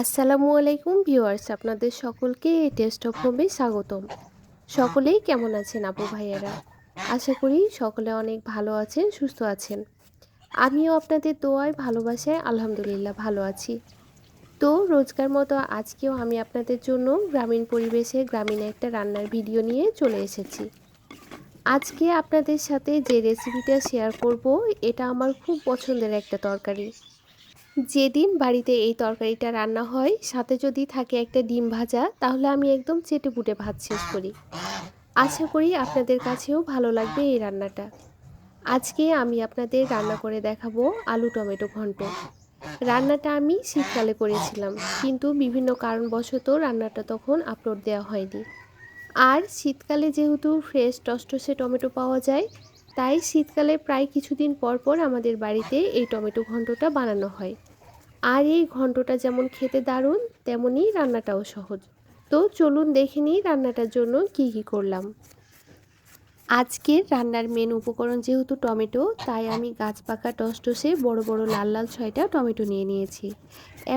আসসালামু আলাইকুম ভিউয়ার্স, আপনাদের সকলকে টেস্ট অফ হোমে স্বাগতম। সকলেই কেমন আছেন আপু ভাইয়েরা? আশা করি সকলে অনেক ভালো আছেন, সুস্থ আছেন। আমিও আপনাদের দোয়ায়, ভালোবাসায় আলহামদুলিল্লাহ ভালো আছি। তো রোজকার মতো আজকেও আমি আপনাদের জন্য গ্রামীণ পরিবেশে গ্রামীণ একটা রান্নার ভিডিও নিয়ে চলে এসেছি। আজকে আপনাদের সাথে যে রেসিপিটা শেয়ার করব, এটা আমার খুব পছন্দের একটা তরকারি। যেদিন বাড়িতে এই তরকারিটা রান্না হয়, সাথে যদি থাকে একটা ডিম ভাজা, তাহলে আমি একদম চেটে পুটে ভাত শেষ করি। আশা করি আপনাদের কাছেও ভালো লাগবে এই রান্নাটা। আজকে আমি আপনাদের রান্না করে দেখাবো আলু টমেটো ঘন্ট। রান্নাটা আমি শীতকালে করেছিলাম, কিন্তু বিভিন্ন কারণবশত রান্নাটা তখন আপলোড দেওয়া হয়নি। আর শীতকালে যেহেতু ফ্রেশ টসটসে টমেটো পাওয়া যায়, তাই শীতকালে প্রায় কিছুদিন পর পর আমাদের বাড়িতে এই টমেটো ঘন্টটা বানানো হয়। আর এই ঘন্টটা যেমন খেতে দারুণ তেমনই রান্নাটাও সহজ। তো চলুন দেখে নিই রান্নাটার জন্য কি কি করলাম। আজকের রান্নার মেন উপকরণ যেহেতু টমেটো, তাই আমি গাছ পাকা টসটসে বড় বড় লাল লাল ছয়টা টমেটো নিয়ে নিয়েছি।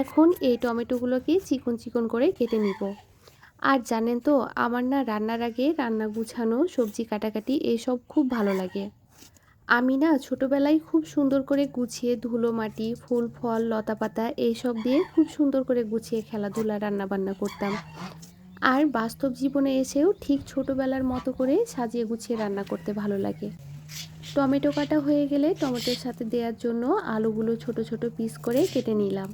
এখন এই টমেটোগুলোকে চিকন চিকন করে কেটে নিব। আর জানেন তো, আমার না রান্নার আগে রান্না গুছানো, সবজি কাটাকাটি, এসব খুব ভালো লাগে। আমি না ছোটোবেলায় খুব সুন্দর করে গুছিয়ে ধুলো মাটি, ফুল, ফল, লতা পাতা এইসব দিয়ে খুব সুন্দর করে গুছিয়ে খেলাধুলা, রান্নাবান্না করতাম। আর বাস্তব জীবনে এসেও ঠিক ছোটোবেলার মতো করে সাজিয়ে গুছিয়ে রান্না করতে ভালো লাগে। টমেটো কাটা হয়ে গেলে টমেটোর সাথে দেওয়ার জন্য আলুগুলো ছোট ছোট পিস করে কেটে নিলাম।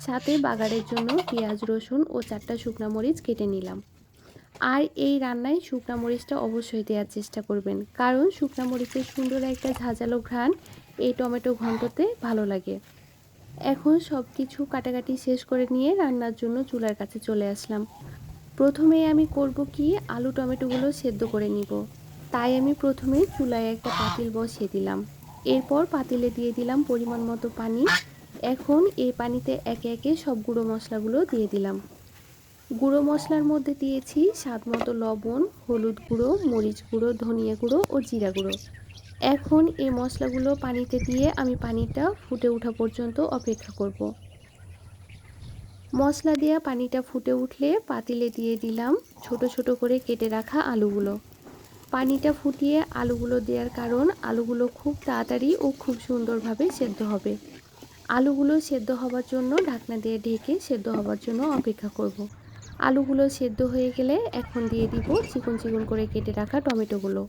সাথে বাগারের জন্য পেঁয়াজ, রসুন ও চারটা শুকনো মরিচ কেটে নিলাম। আর এই রান্নায় শুকনো মরিচটা অবশ্যই দেওয়ার চেষ্টা করবেন। কারণ শুকনো মরিচের সুন্দর একটা ঝাঁঝালো ঘ্রাণ এই টমেটো ঘন্টতে ভালো লাগে। এখন সব কিছু কাটাকাটি শেষ করে নিয়ে রান্নার জন্য চুলার কাছে চলে আসলাম। প্রথমে আমি করব কি, আলু টমেটোগুলো সেদ্ধ করে নিব। তাই আমি প্রথমে চুলায় একটা পাতিল বসিয়ে দিলাম। এরপর পাতিলে দিয়ে দিলাম পরিমাণ মতো পানি। এখন এই পানিতে একে একে সব গুঁড়ো মশলাগুলো দিয়ে দিলাম। গুঁড়ো মশলার মধ্যে দিয়েছি স্বাদ মতো লবণ, হলুদ গুঁড়ো, মরিচ গুঁড়ো, ধনিয়া গুঁড়ো ও জিরা গুঁড়ো এখন এই মশলাগুলো পানিতে দিয়ে আমি পানিটা ফুটে ওঠা পর্যন্ত অপেক্ষা করব। মশলা দেওয়া পানিটা ফুটে উঠলে পাতিলে দিয়ে দিলাম ছোট ছোট করে কেটে রাখা আলুগুলো পানিটা ফুটিয়ে আলুগুলো দেওয়ার কারণ আলুগুলো খুব তাড়াতাড়ি ও খুব সুন্দরভাবে সেদ্ধ হবে আলুগুলো সেদ্ধ হওয়ার জন্য ঢাকনা দিয়ে ঢেকে সেদ্ধ হওয়ার জন্য অপেক্ষা করব। আলুগুলো সেদ্ধ হয়ে গেলে এখন দিয়ে দিব চিকন চিকন করে কেটে রাখা টমেটোগুলো।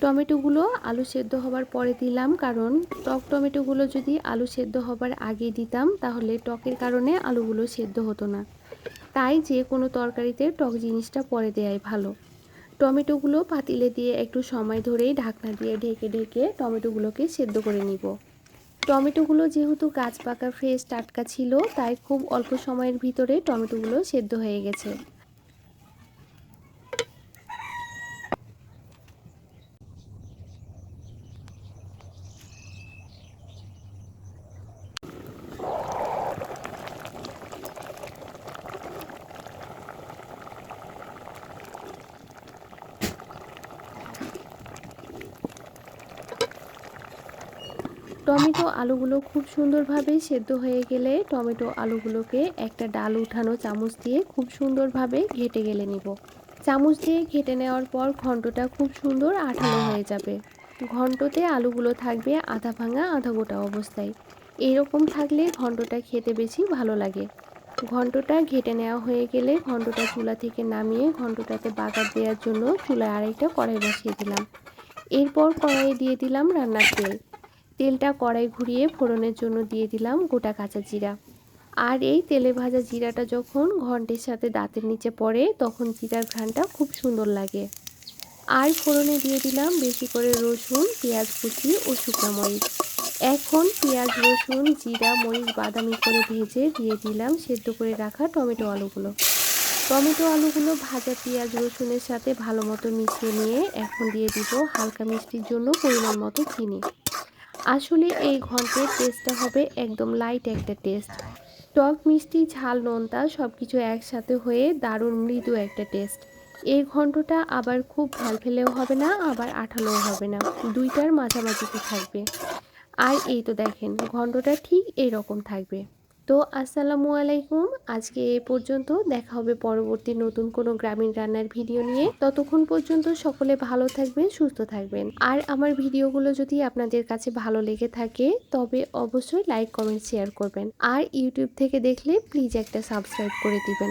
টমেটোগুলো আলু সেদ্ধ হবার পরে দিলাম কারণ টক টমেটোগুলো যদি আলু সেদ্ধ হবার আগে দিতাম তাহলে টকের কারণে আলুগুলো সেদ্ধ হতো না। তাই যে কোনো তরকারিতে টক জিনিসটা পরে দেওয়াই ভালো। টমেটোগুলো পাতিলে দিয়ে একটু সময় ধরেই ঢাকনা দিয়ে ঢেকে ঢেকে টমেটোগুলোকে সেদ্ধ করে নিব। টমেটোগুলো যেহেতু গাছ পাকা ফ্রেশ টাটকা ছিল, তাই খুব অল্প সময়ের ভিতরে টমেটোগুলো সেদ্ধ হয়ে গেছে। টমেটো আলুগুলো খুব সুন্দরভাবে সেদ্ধ হয়ে গেলে টমেটো আলুগুলোকে একটা ডাল উঠানো চামচ দিয়ে খুব সুন্দরভাবে ঘেটে গেলে নিব। চামচ দিয়ে ঘেটে নেওয়ার পর ঘন্টটা খুব সুন্দর আঠালো হয়ে যাবে। ঘন্টতে আলুগুলো থাকবে আধা ভাঙা আধা গোটা অবস্থায়। এরকম থাকলে ঘন্টটা খেতে বেশি ভালো লাগে। ঘন্টটা ঘেটে নেওয়া হয়ে গেলে ঘন্টটা চুলা থেকে নামিয়ে ঘন্টটাতে বাগার দেওয়ার জন্য চুলায় আরেকটা কড়াই বসিয়ে দিলাম। এরপর কড়াইয়ে দিয়ে দিলাম রান্নার তেল। তেলটা কড়াই ঘুরিয়ে ফোড়নের জন্য দিয়ে দিলাম গোটা কাঁচা জিরা। আর এই তেলে ভাজা জিরাটা যখন ঘন্টের সাথে দাঁতের নিচে পড়ে, তখন জিরার ঘ্রাণটা খুব সুন্দর লাগে। আর ফোড়নে দিয়ে দিলাম বেশি করে রসুন, পেঁয়াজ কুচি ও শুকনো মরিচ। এখন পেঁয়াজ, রসুন, জিরা, মরিচ, বাদামি করে ভেজে দিয়ে দিলাম সেদ্ধ করে রাখা টমেটো আলুগুলো। টমেটো আলুগুলো ভাজা পেঁয়াজ, রসুনের সাথে ভালো মতো মিশিয়ে নিয়ে এখন দিয়ে দিব হালকা মিষ্টির জন্য পরিমাণ মতো চিনি। আসলে এই ঘন্টের টেস্টটা হবে একদম লাইট একটা টেস্ট টক, মিষ্টি, ঝাল, নোনতা সব কিছু একসাথে হয়ে দারুণ মৃদু একটা টেস্ট এই ঘন্টটা আবার খুব ভালো ফেলেও হবে না, আবার আঠালোও হবে না। দুইটার মাঝামাঝিতে থাকবে। আর এই তো দেখেন, ঘন্টটা ঠিক এই রকম থাকবে। তো আসসালামু আলাইকুম। আজকে এ পর্যন্ত দেখা হবে পরবর্তী নতুন কোনো গ্রামীণ রান্নার ভিডিও নিয়ে। ততক্ষণ পর্যন্ত সকলে ভালো থাকবেন, সুস্থ থাকবেন। আর আমার ভিডিওগুলো যদি আপনাদের কাছে ভালো লেগে থাকে, তবে অবশ্যই লাইক, কমেন্ট, শেয়ার করবেন। আর ইউটিউব থেকে দেখলে প্লিজ একটা সাবস্ক্রাইব করে দিবেন।